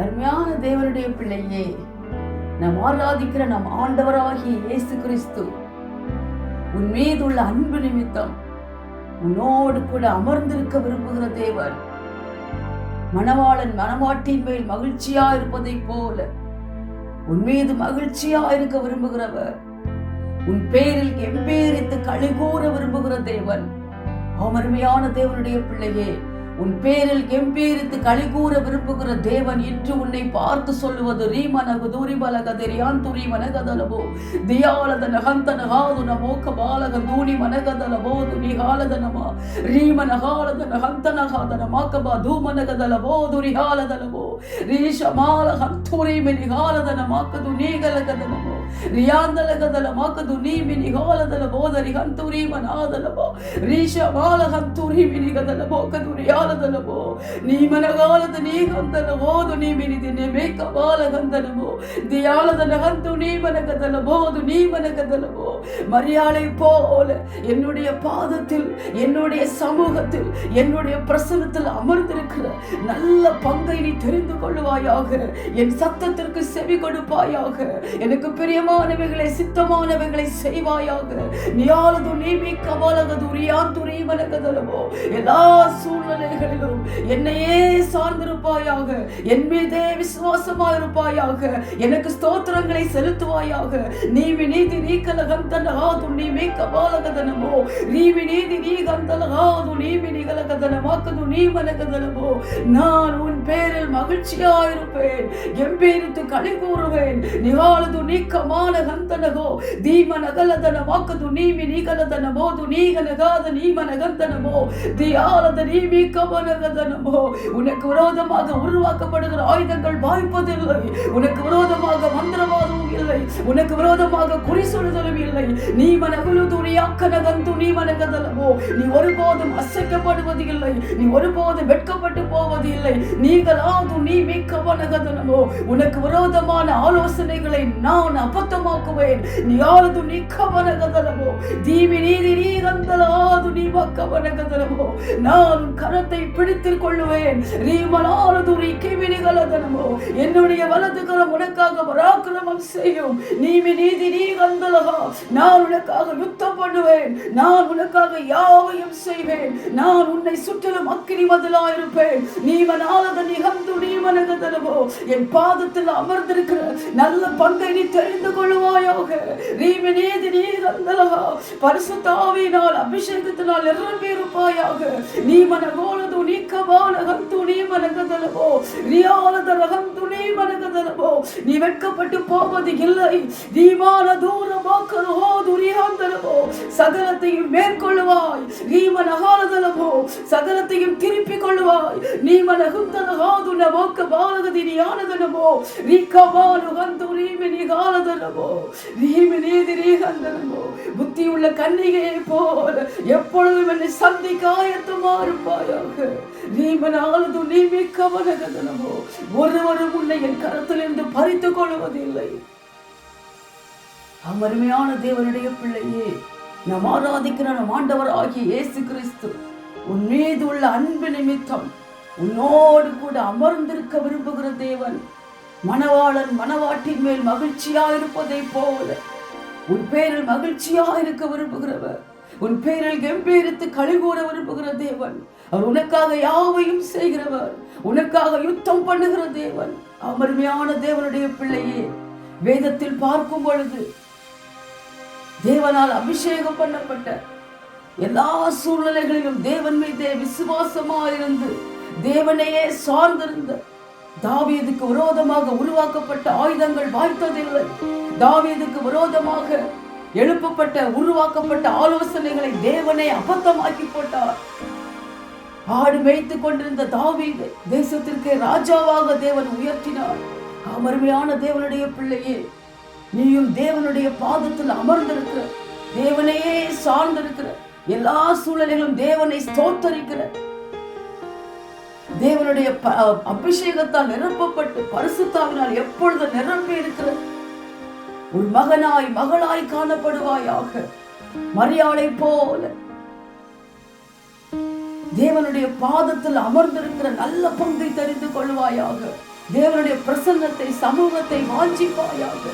அருமையான தேவனுடைய பிள்ளையே நாம் ஆராதிக்கிற நம் ஆண்டவராகிய இயேசு கிறிஸ்து உன் மீது உள்ள அன்பு நிமித்தம் உன்னோடு கூட அமர்ந்திருக்க விரும்புகிற தேவன். மணவாளன் மணவாட்டின் மேல் மகிழ்ச்சியா இருப்பதைப் போல உன் மீது மகிழ்ச்சியா இருக்க விரும்புகிறவர் உன் பேரில் எம்பேரித்து கழிகூற விரும்புகிற தேவன். அமருமையான தேவனுடைய பிள்ளையே உன் பேரில் கெம்பீரித்து களி கூற விரும்புகிற தேவன் இன்று உன்னை பார்த்து சொல்லுவது ரீமனகு தூரிபலக தெரியான் துரி மனகதலபோ. தியாலத நகந்தன ஹாது நமோக்க பாலக தூணி மனகதலபோ துணி ஹாலத நமா. ரீமன ஹாலத நகந்தன ஹாத நமாக்கபா தூமனகதலபோ துரி ஹாலதலபோ ரீஷ மாலக துரி மினி ஹாலத நமாக்கது நீகலகதலபோ ரியாந்தலகதல மாக்கது நீ மினி ஹாலதலபோ தரி ஹந்துரி மனாதலபோ ரீஷ மாலக துரி மினி கதலபோ கதுரியால ರಿಯಾಲದಲಬೋ ನೀ ಮನಗಾಲದ ನೀ ಗಂದಲ ಬೋದು ನೀ ಮಿನಿದಿನೆ ಮೇಕ ಬಾಲ ಗಂದಲಬೋ தியாலதன ஹந்து நீ மனகதல போது நீ மனகதலபோ மரியாதை போல என்னுடைய பாதத்தில் என்னுடைய சமூகத்தில் என்னுடைய பிரசனத்தில் அமர்ந்திருக்கிற நல்ல பங்கை நீ தெரிந்து கொள்வாயாக என் சத்தத்திற்கு செவி கொடுப்பாயாக எனக்கு பிரியமானவைகளை சித்தமானவைகளை செய்வாயாக நியாலது நீமி கபாலகது ரியாந்துரி மனகதலவோ எல்லா சூழ்நிலைகளிலும் என்னையே சார்ந்திருப்பாயாக. என் மீதே விசுவாசமா இருப்பாயாக எனக்கு ஸ்தோத்திரங்களை செலுத்துவாயாக. நீவி நீதி நீ கலகந்தனகாது நீ கபாலகதனமோ. நீவி நீதி நீ கந்தலகாது நீவி நிகலகதனமாக்கது நீ மனகதனமோ. நான் உன் பேரில் மகிழ்ச்சியாயிருப்பேன். எம்பேரித்து களி கூறுவேன். நிகாலது நீக்கமான கந்தனகோ. தீமனகலதன வாக்கது நீமி கனகாத நீ மனகந்தனமோ தியாலத நீ மீக்க உனக்கு விரோதமாக உருவாக்கப்படுகிற ஆயுதங்கள் வாய்ப்பதில்லை. உனக்கு விரோதமாக மந்திரவாதமும் இல்லை. உனக்கு விரோதமாக குறி சொல்லுதலும் இல்லை. நீ மனகுலு துணியாக்கனகந்து நீ மனகதலமோ நீ ஒருபோதும் அசைக்கப்படுவது இல்லை. நீ ஒருபோதும் வெட்கப்பட்டு போவது இல்லை. நீங்களாவது நீ மிக்க மனகதனமோ உனக்கு விரோதமான ஆலோசனைகளை நான் அபத்தமாக்குவேன். நீ ஆவது நீ கவனகதனமோ தீவி நீதி நீ கந்தலாது நீ மக்கவனகதனமோ நான் கரத் கரத்தை பிடித்துக் கொள்ளுவேன். ரீமனாலது என்னுடைய வலது கரம் உனக்காக பராக்கிரமம் செய்யும். நீமி நீதி நீ கந்தலகா நான் உனக்காக யுத்தம் பண்ணுவேன். நான் உனக்காக யாவையும் செய்வேன். நான் உன்னை சுற்றிலும் அக்கினி மதிலாயிருப்பேன். நீமனாலத நிகழ்ந்து நீமனகதனமோ என் பாதத்தில் அமர்ந்திருக்கிற நல்ல பங்கை நீ தெரிந்து கொள்வாயாக நீமி நீதி நீ கந்தலகா பரிசுத்தாவினால் அபிஷேகத்தினால் நிரம்பி இருப்பாயாக நீ மனகோலது நீ கபால ஹந்து நீ மனகதலமோ ரியாலத ரகந்து நீ நீ வெட்கப்பட்டு போவது இல்லை. தீமான தூரமாக்கலோ துரியாந்தலமோ சகலத்தையும் மேற்கொள்ளுவாய். நீமன சகலத்தையும் திருப்பிக் கொள்ளுவாய். நீமன குந்தனகாதுன மோக்க பாலகதி நீயானதனமோ நீ கபாலு கந்து நீமி நீ காலதனமோ நீமி நீ புத்தி உள்ள கன்னிகையை போல எப்பொழுதும் என்னை சந்திக்க ஆயத்தமா இருப்பாயாக நீமனாலது நீமே கவனகதனமோ ஒருவரும் உன்னை என் கரத்திலிருந்து பறித்துக் கொள்வதில்லை. அமருமையான தேவனுடைய பிள்ளையே நாம் ஆராதிக்கிற நம் ஆண்டவர் ஆகிய இயேசு கிறிஸ்து உன் மீது உள்ள அன்பு நிமித்தம் உன்னோடு கூட அமர்ந்திருக்க விரும்புகிற தேவன் மணவாளன் மணவாட்டின் மேல் மகிழ்ச்சியா இருப்பதை போல உன் பேரில் மகிழ்ச்சியா இருக்க விரும்புகிறவர் உன் பேரில் கம்பீரித்து கழிகூற விரும்புகிற தேவன் அவர் உனக்காக யாவையும் செய்கிறவர் உனக்காக யுத்தம் பண்ணுகிற தேவன் அமர்மையான தேவனுடைய பிள்ளையே. வேதத்தில் பார்க்கும் பொழுது தேவனால் அபிஷேகம் பண்ணப்பட்ட எல்லா சூழ்நிலைகளிலும் தேவன் மீதே விசுவாசமா இருந்து தேவனையே சார்ந்திருந்த தாவியதுக்கு விரோதமாக உருவாக்கப்பட்ட ஆயுதங்கள் வாய்த்ததில்லை. தாவியதுக்கு விரோதமாக எழுப்பப்பட்ட உருவாக்கப்பட்ட ஆலோசனைகளை தேவனை அபத்தமாக்கி போட்டார். ஆடு மேய்த்து கொண்டிருந்த தாவீது தேசத்திற்கு ராஜாவாக தேவன் உயர்த்தினார். அமர்மையான தேவனுடைய பிள்ளையே நீயும் தேவனுடைய பாதத்தில் அமர்ந்திருக்கிற தேவனையே சார்ந்திருக்கிற எல்லா சூழலிலும் தேவனை ஸ்தோத்தரிக்கிற தேவனுடைய ப- அபிஷேகத்தால் நிரப்பப்பட்டு பரிசுத்தாவினால் எப்பொழுது நிரம்பி இருக்கிற ஒரு மகனாய் மகளாய் காணப்படுவாயாக. மரியாதை போல தேவனுடைய பாதத்தில் அமர்ந்திருக்கிற நல்ல பங்கை தெரிந்து கொள்வாயாக. தேவனுடைய பிரசன்னத்தை சமூகத்தை வாஞ்சிப்பாயாக.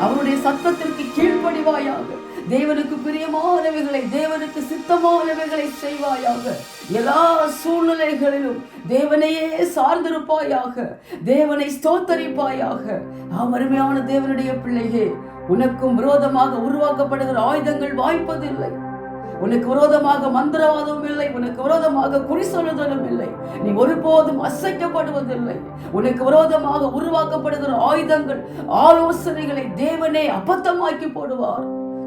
அவருடைய சத்தத்திற்கு கீழ்ப்படிவாயாக. தேவனுக்கு பிரியமானவைகளை தேவனுக்கு சித்தமானவைகளை செய்வாயாக. எல்லா சூழ்நிலைகளிலும் தேவனையே சார்ந்திருப்பாயாக. தேவனை ஸ்தோத்தரிப்பாயாக. அருமையான தேவனுடைய பிள்ளையே உனக்கும் விரோதமாக உருவாக்கப்படுகிற ஆயுதங்கள் வாய்ப்பதில்லை. உனக்கு விரோதமாக மந்திரவாதம் இல்லை உனக்கு விரோதமாக குறி சொல்லுதலும் இல்லை. நீ ஒருபோதும் அசைக்கப்படுவதில்லை. உனக்கு விரோதமாக உருவாக்கப்படுகிற ஆயுதங்கள் ஆலோசனைகளை தேவனே அபத்தமாக்கி போடுவார்.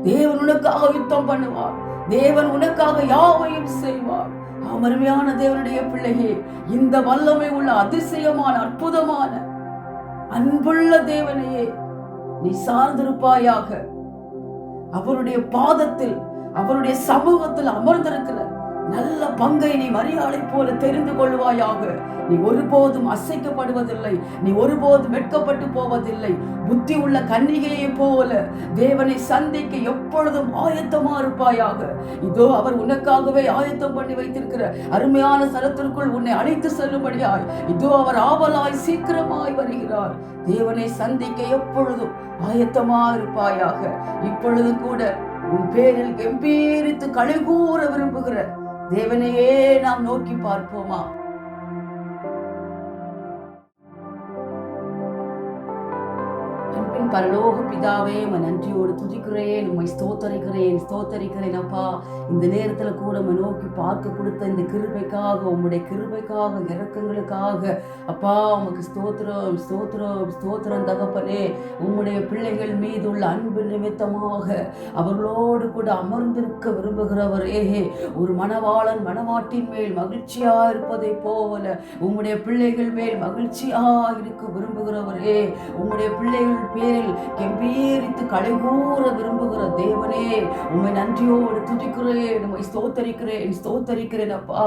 தேவன் உனக்காக யுத்தம் பண்ணுவார். தேவன் உனக்காக யாவையும் செய்வார். அமர்மையான தேவனுடைய பிள்ளையே இந்த வல்லமை உள்ள அதிசயமான அற்புதமான அன்புள்ள தேவனையே நீ சார்ந்திருப்பாயாக. அவருடைய பாதத்தில் அவருடைய சமூகத்தில் அமர்ந்திருக்கிற நல்ல பங்கை நீ மரியாதை போல தெரிந்து கொள்வாயாக. நீ ஒருபோதும் அசைக்கப்படுவதில்லை. நீ ஒருபோதும் வெட்கப்பட்டு போவதில்லை. புத்தி உள்ள கன்னிகையை போல தேவனை சந்திக்க எப்பொழுதும் ஆயத்தமா இருப்பாயாக. இதோ அவர் உனக்காகவே ஆயத்தம் பண்ணி வைத்திருக்கிற அருமையான சரத்திற்குள் உன்னை அழைத்து செல்லும்படியாய் இதோ அவர் ஆவலாய் சீக்கிரமாய் வருகிறார். தேவனை சந்திக்க எப்பொழுதும் ஆயத்தமா இருப்பாயாக. இப்பொழுது கூட உன் பேரில் கம்பீரித்து கழிகூற விரும்புகிற தேவனையே நாம் நோக்கி பார்ப்போமா? அன்பின் பரலோக பிதாவே உம்மை நன்றியோடு துதிக்கிறேன் உண்மை ஸ்தோத்தரிக்கிறேன் ஸ்தோத்தரிக்கிறேன் அப்பா. இந்த நேரத்துல கூட நம்ம நோக்கி பார்க்க கொடுத்த இந்த கிருபைக்காக உம்முடைய கிருபைக்காக இறக்கங்களுக்காக அப்பா உமக்கு ஸ்தோத்திரம் ஸ்தோத்திரம் ஸ்தோத்திரம் தகப்பனே. உம்முடைய பிள்ளைகள் மீது உள்ள அன்பு நிமித்தமாக அவர்களோடு கூட அமர்ந்திருக்க விரும்புகிறவரே. ஒரு மணவாளன் மணவாட்டின் மேல் மகிழ்ச்சியா இருப்பதை போல உம்முடைய பிள்ளைகள் மேல் மகிழ்ச்சியா இருக்க விரும்புகிறவரே. உம்முடைய பிள்ளைகள் மேல் கம்பீரித்து கலைகூற விரும்புகிற தேவனே உண்மை நன்றியோடு துதிக்கிறேன் உண்மை ஸ்தோத்தரிக்கிறேன் ஸ்தோத்தரிக்கிறேன் அப்பா.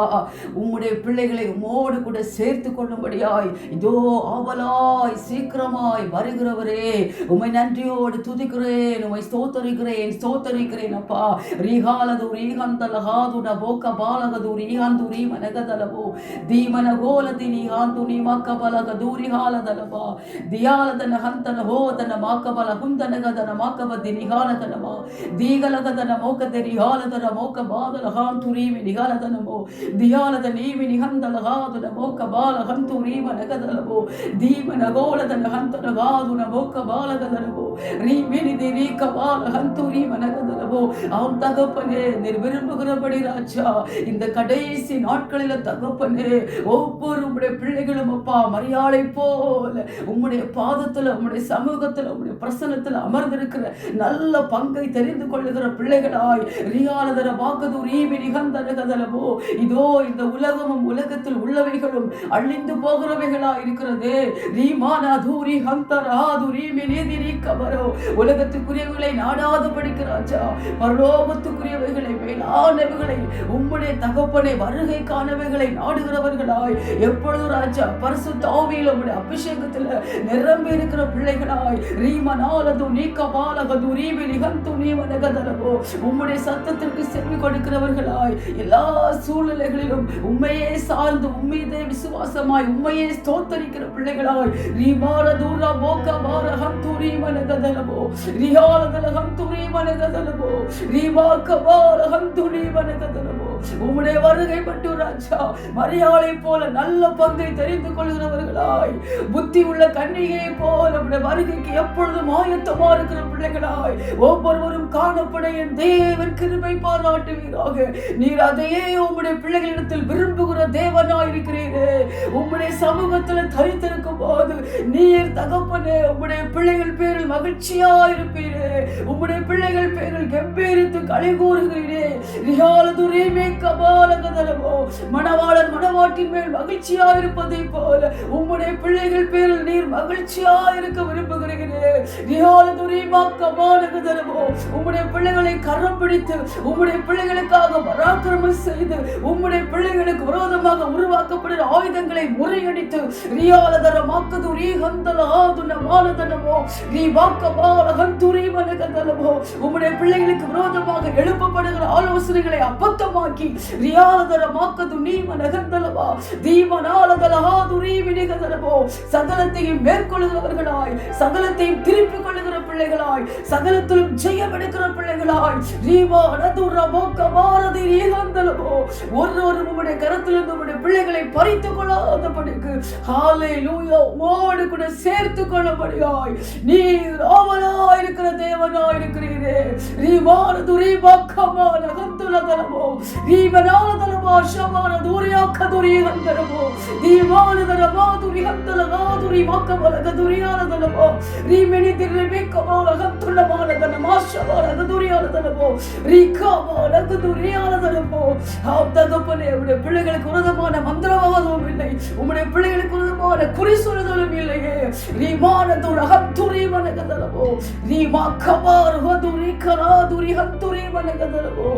உம்முடைய பிள்ளைகளை உம்மோடு கூட சேர்த்து கொள்ளும்படியாய் இதோ ஆவலாய் சீக்கிரமாய் வருகிறவரே உண்மை நன்றியோடு துதிக்கிறேன் உண்மை ஸ்தோத்தரிக்கிறேன் ஸ்தோத்தரிக்கிறேன் அப்பா. ரீகாலது ரீகாந்தலகாது போக்க பாலகது ரீகாந்து ரீமனகதலவோ தீமனகோலதி நீகாந்து நீமக்க பலகது ரீகாலதலவா தியாலதன ஹந்தன ஹோதன ಹಾಲದಲವ ದಿಯಾಲದನ ಹಂತನ ಹೋದನ ಮಾಕಬಲ ಹುಂದನಗದನ ಮಾಕಬದ್ದಿ ನಿಗಾಲದನಮ ದೀಗಲಗದನ ಮೋಕದೆ ರಿಹಾಲದನ ಮೋಕ ಬಾದಲ ಹಾಂತು ರೀಮಿ ನಿಗಾಲದನಮೋ ದಿಯಾಲದ ನೀಮಿ ನಿಹಂದಲ ಹಾದುನ ಮೋಕ ಬಾಲ ಹಂತು ರೀಮ ನಗದಲವೋ ದೀಮನ ಗೋಲದನ ಹಂತನ ಗಾದುನ ಮೋಕ ಬಾಲಗದಲವೋ ರೀಮಿನಿದಿ ರೀಕ ಬಾಲ ஹந்து ரீம நகதலவோ அவன் தகப்பனே நீர் விரும்புகிறபடி ராஜா இந்த கடைசி நாட்களில தகப்பனே ஒவ்வொரு உம்முடைய பிள்ளைகளும் அப்பா மரியாதை போல உம்முடைய பாதத்துல உம்முடைய சமூகத்துல உம்முடைய பிரசனத்தில் அமர்ந்திருக்கிற நல்ல பங்கை தெரிந்து கொள்ளுகிற பிள்ளைகளாய் ரியாலதர வாக்கது ஈவி நிகழ்ந்தனகதலவோ இதோ இந்த உலகமும் உலகத்தில் உள்ளவைகளும் அழிந்து போகிறவைகளா இருக்கிறது. ரீமான தூரி ஹந்தர ஆது நீதி நீக்கவரோ உலகத்துக்குரியவைகளை நாடாது படிக்கிறாச்சா? பரலோகத்துக்குரியவைகளை மேலானவைகளை உம்முடைய தகப்பனை வருகைக்கானவைகளை நாடுகிறவர்களாய் எப்பொழுது ராஜா பரிசு தாவியில் உம்முடைய அபிஷேகத்துல நிரம்பி இருக்கிற பிள்ளைகளாய் ரீமனாலது நீக்க பாலகது ரீவி நிகந்து நீவனகதரவோ. உம்முடைய சத்தத்திற்கு செவி கொடுக்கிறவர்களாய் எல்லா சூழ்நிலைகளிலும் உண்மையே சார்ந்து உண்மையதே விசுவாசமாய் உண்மையே ஸ்தோத்தரிக்கிற பிள்ளைகளாய் ரீமார தூரா போக்க பார ஹந்து ரீமனகதலவோ ரியாலதல ஹந்து ரீமனகதலவோ ரீமாக்க பார ஹந்து ரீமனகதலவோ உம்முடைய வருகை மட்டும் ராஜா மரியாதை போல நல்ல பங்கை தெரிந்து கொள்கிறவர்களாய் புத்தி உள்ள கன்னிகை போல நம்முடைய வருகைக்கு எப்பொழுதும் ஆயத்தமா இருக்கிற பிள்ளைகளாய் ஒவ்வொருவரும் காணப்பட என் தேவன் கிருபை பாராட்டுவீராக. நீர் அதையே உம்முடைய பிள்ளைகளிடத்தில் விரும்புகிற தேவனாய் இருக்கிறீரே உம்முடைய சமூகத்துல தரித்திருக்கும் போது நீர் தகப்பனே உம்முடைய பிள்ளைகள் பேரில் மகிழ்ச்சியா இருப்பீரே உம்முடைய பிள்ளைகள் பேரில் கம்பீரித்து களி கூறுகிறீரே. ரியாலதுரீமே மணவாளன் மணவாட்டின் மேல் மகிழ்ச்சியா இருப்பதை போல உம்முடைய பிள்ளைகள் பேரில் நீர் மகிழ்ச்சியா இருக்க விரும்புகிறீர்கள். உம்முடைய பிள்ளைகளை கரம் பிடித்து உம்முடைய பிள்ளைகளுக்காக பராக்கிரமம் செய்து உம்முடைய பிள்ளைகளுக்கு விரோதமாக உருவாக்கப்படுகிற ஆயுதங்களை முறையடித்து ரியாலதர மாக்கது நீ வாக்க பால உம்முடைய பிள்ளைகளுக்கு விரோதமாக எழுப்பப்படுகிற ஆலோசனைகளை அபத்தமாக்கி ரியாலதரமாக்கது நீம நகர்ந்தலவா தீமனாலதலஹா துரீவி நிகழ்ந்தலவோ சகலத்தையும் மேற்கொள்கிறவர்களாய் சகலத்தையும் திருப்பிக் கொள்ளுகிற பிள்ளைகளாய் சகலத்திலும் ஜெயம் எடுக்கிற பிள்ளைகளாய் ரீமா நதுர மோக்க பாரதி ஒரு ஒரு உம்முடைய கரத்திலிருந்து பிள்ளைகளை பறித்து கொள்ளாதபடிக்கு ஹாலே லூயா உமோடு கூட சேர்த்து கொள்ளபடியாய் நீர் ஆவலாய் இருக்கிற தேவனாய் இருக்கிறீரே ரீமான துரீமா கமான கந்துலதலமோ ரீமனாலதலமோ ஷமான துரியா கதுரி ஹந்தலமோ ரீமானதலமா துரி ஹந்தலமா துரி மக்கமல கதுரியானதலமோ ரீமெனி திரிபி கமால கந்துலமானதலமா ஷமான கதுரியானதலமோ ரீகாமான கதுரியானதலமோ ஆம் தகப்பனே உடைய பிள்ளைகளுக்கு உரதமான மந்திரவாதமும் இல்லை. உம்முடைய பிள்ளைகளுக்கு உரதமான குறி சொல்லுதலும் இல்லையே. ரீமானதுர ஹத்துரி மனகதலமோ ரீமா கபார் ஹதுரி கராதுரி ஹத்துரி மனகதலமோ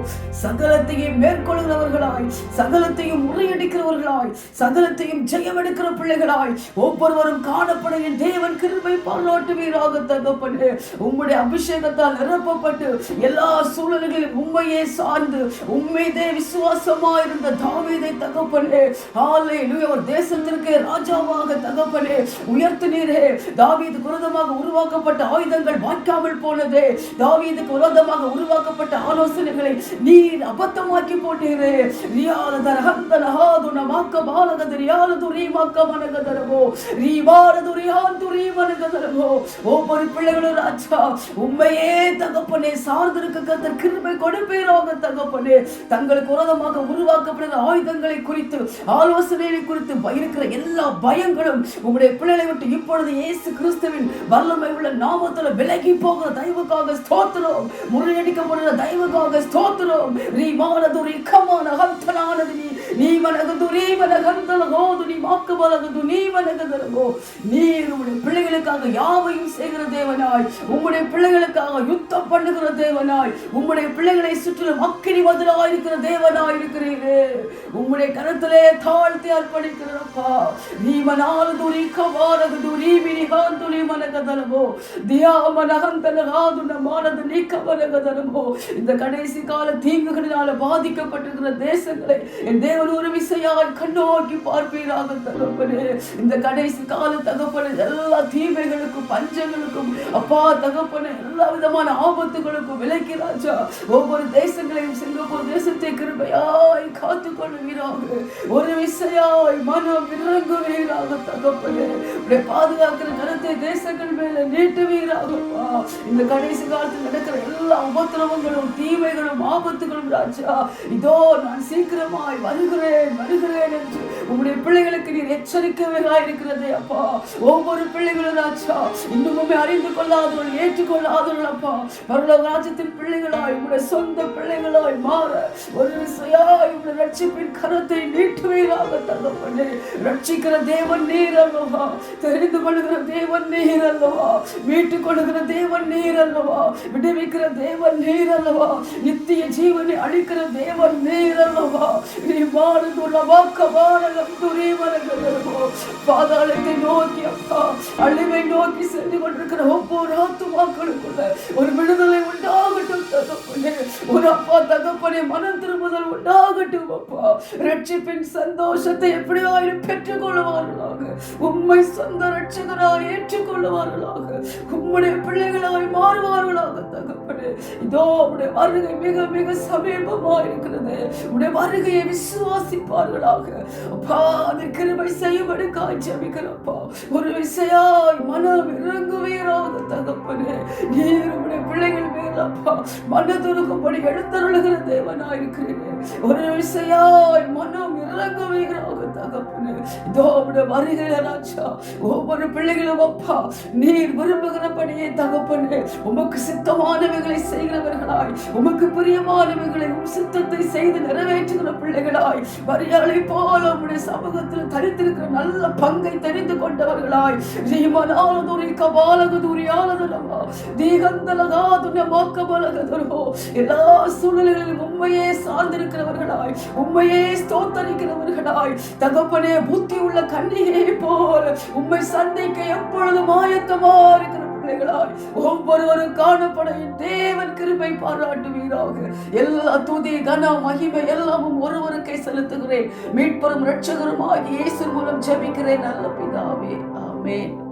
சகலத்தையும் மேற்கொள்கிறவர்களாய் சகலத்தையும் முறியடிக்கிறவர்களாய் சகலத்தையும் ஜெயமெடுக்கிற பிள்ளைகளாய் ஒவ்வொருவரும் காணப்படுகிற தேவன் கிருபை பாராட்டுவீராக தகப்பனே. உம்முடைய அபிஷேகத்தால் நிரப்பப்பட்டு எல்லா சூழல்களிலும் உண்மையே சார்ந்து உண்மைதே விசுவாசமா இருந்த தாவீதை தகப்பனே ஆலை அவர் தேசத்திற்கு ராஜாவாக தகப்பனே உயர்த்தினீரே. தாவீது குரதமாக உருவாக்கப்பட்ட ஆயுதங்கள் வாய்க்காமல் போனதே. தாவீது குரதமாக உருவாக்கப்பட்ட ஆலோசனைகளை நீர் அபத்தமாக்கி போட்டீரே. ரியாலதர ஹந்தலஹாதுன மாக்க பாலகத ரியாலது ரீமாக்க மனகதரவோ ரீவாரது ரியாந்து ரீமனகதரவோ ஒவ்வொரு பிள்ளைகளும் ராஜா உண்மையே தகப்பனே சார்ந்திருக்க கத்தர் கிருபை கொடுப்பீராக தகப்பனே. தங்களுக்கு விரோதமாக உருவாக்கப்படுகிற ஆயுதங்களை குறித்து ஆலோசனைகளை குறித்து இருக்கிற எல்லா பயங்களும் உங்களுடைய பிள்ளைகளை விட்டு இப்பொழுது இயேசு கிறிஸ்துவின் வல்லமை உள்ள நாமத்துல விலகி போகிற தயவுக்காக ஸ்தோத்திரம். முறியடிக்கப்படுகிற தயவுக்காக ஸ்தோத்திரம். நீ மானது ஒரு இக்கமான ஹந்தனானது நீ. நீ மனகது நீ வணகந்தலகோ துணி வாக்கு மாக்கு நீ மனகதலகோ நீர் உம்முடைய பிள்ளைகளுக்காக யாவையும் செய்கிற தேவனாய். உம்முடைய பிள்ளைகளுக்காக யுத்தம் பண்ணுகிற தேவனாய். உம்முடைய பிள்ளைகளை சுற்றிலும் அக்கினி மதுராய் இருக்கிற தேவனாய் இருக்கிறீரே. உம்முடைய கருத்திலே தாழ்த்தி அர்ப்பணிக்கிறப்பா நீ மனால துரி கவாரகு துணி மினிகான் துணி மனகதலமோ தியா மனகந்தல காதுன மானது நீ கவனகதலமோ இந்த கடைசி கால தீங்குகளினால பாதிக்கப்பட்டிருக்கிற தேசங்களை என் தேவன் ஒரு விசையால் கண்ணோக்கி பார்ப்பீராக தகப்பனே. இந்த கடைசி கால தகப்பனே எல்லா தீமைகளுக்கும் பஞ்சங்களுக்கும் அப்பா தகப்பனே எல்லா விதமான ஆபத்துகளுக்கும் விலக்கி ராஜா. ஒவ்வொரு தேசங்களையும் சிங்கப்பூர் தேசத்தை கிருபையாய் காத்து கொள்ளுகிறாங்க ஒரு விசையாய் மனம் இறங்குவீராக தகப்பனே. இப்படி பாதுகாக்கிற கருத்தை தேசங்கள் மேல நீட்டுவீராகப்பா இந்த கடைசி காலத்தில் நடக்கிற எல்லா உபத்திரவங்களும் தீமைகளும் ஆபத்துகளும் ராஜா. இதோ நான் சீக்கிரமாய் வருகிறேன் வருகிறேன் என்று உங்களுடைய பிள்ளைகளுக்கு நீர் எச்சரிக்கவையா இருக்கிறதே அப்பா. ஒவ்வொரு பிள்ளைகளும் ராஜா இன்னுமே அறிந்து கொள்ளாதவர்கள் ஏற்றுக்கொள்ளாதவர்கள் அப்பா. வருட ராஜ்யத்தின் பிள்ளைகளாய் உங்களுடைய சொந்த பிள்ளைகளாய் மாற ஒரு விசையாய் உங்களுடைய ரட்சிப்பின் கரத்தை நீட்டுவீராக தகப்பனே ரட்சிக்கிற தேவன் நீர் அல்லவா? தெரிந்து கொள்கிற தேவன் நீர் அல்லவா? மீட்டுக் கொள்ளுகிற தேவன் நீர் அல்லவா? விடுவிக்கிற தேவன் நீர் அல்லவா? நித்திய ஜீவனை அழிக்கிற தேவன் நீர் அல்லவா? நீ மாறுதுள்ள வாக்க மாறலம் பாதாளத்தை நோக்கி அப்பா அழிவை நோக்கி சென்று கொண்டிருக்கிற ஒவ்வொரு ஆத்துமாக்களுக்குள்ள ஒரு விடுதலை உண்டாகட்டும் தகப்பனே. ஒரு அப்பா தகப்பனே மனம் திரும்புதல் உண்டாகட்டும் அப்பா. ரட்சிப்பின் சந்தோஷத்தை எப்படியாயிரும் பெற்றுக் கொள்வார்களாக உண்மை சொந்த ரட்சகராய் ஏற்றுக்கொள்வார்களாக உம்முடைய பிள்ளைகளாய் மாறுவார்களாக தகப்பனே. இதோ உடைய வருகை மிக மிக சமீபமா இருக்கிறது. உடைய வருகையை விசுவாசிப்பார்களாக. அப்பா அந்த கிருபை செய்யும்படி காய்ச்சமிக்கிறப்பா ஒரு விசையாய் மனம் இறங்குவீராக தகப்பனே. நீர் உடைய பிள்ளைகள் மேலப்பா மனதுருகும்படி எழுந்தருளுகிற தேவனாய் இருக்கிறேன் ஒரு விசையாய் மனம் இறங்குவீராக. தகப்பனே இதோ உடைய வருகிற ராஜா ஒவ்வொரு பிள்ளைகளும் அப்பா நீர் விரும்புகிறபடியே தகப்பனே உமக்கு சித்தமானவைகளை செய்கிறவர்களாய் உமக்கு பிரியமானவைகளை உம் சித்தத்தை செய்து நிறைவேற்றுகிற பிள்ளைகளாய் வரியாளை போல உம்முடைய சமூகத்தில் தரித்திருக்கிற நல்ல பங்கை தெரிந்து கொண்டவர்களாய் ஜீவனாலதுரி கபாலகதுரி ஆலதலமா தீகந்தலகாதுன எல்லா சூழ்நிலைகளிலும் உண்மையே சார்ந்திருக்கிறவர்களாய் உண்மையே ஸ்தோத்தரிக்கிறவர்களாய் தகப்பனே புத்தி உள்ள கண்ணியை போல உண்மை சந்தைக்கு எப்பொழுதும் ஆயத்தமா இருக்கிற பிள்ளைகளாய் ஒவ்வொருவரும் காணப்படையும் தேவன் கிருபை பாராட்டுவீராக. எல்லா துதி கன மகிமை எல்லாமும் ஒருவருக்கே செலுத்துகிறேன். மீட்பரும் ரட்சகரும் ஆகிய இயேசு மூலம் ஜெபிக்கிறேன் நல்ல பிதாவே. ஆமென்.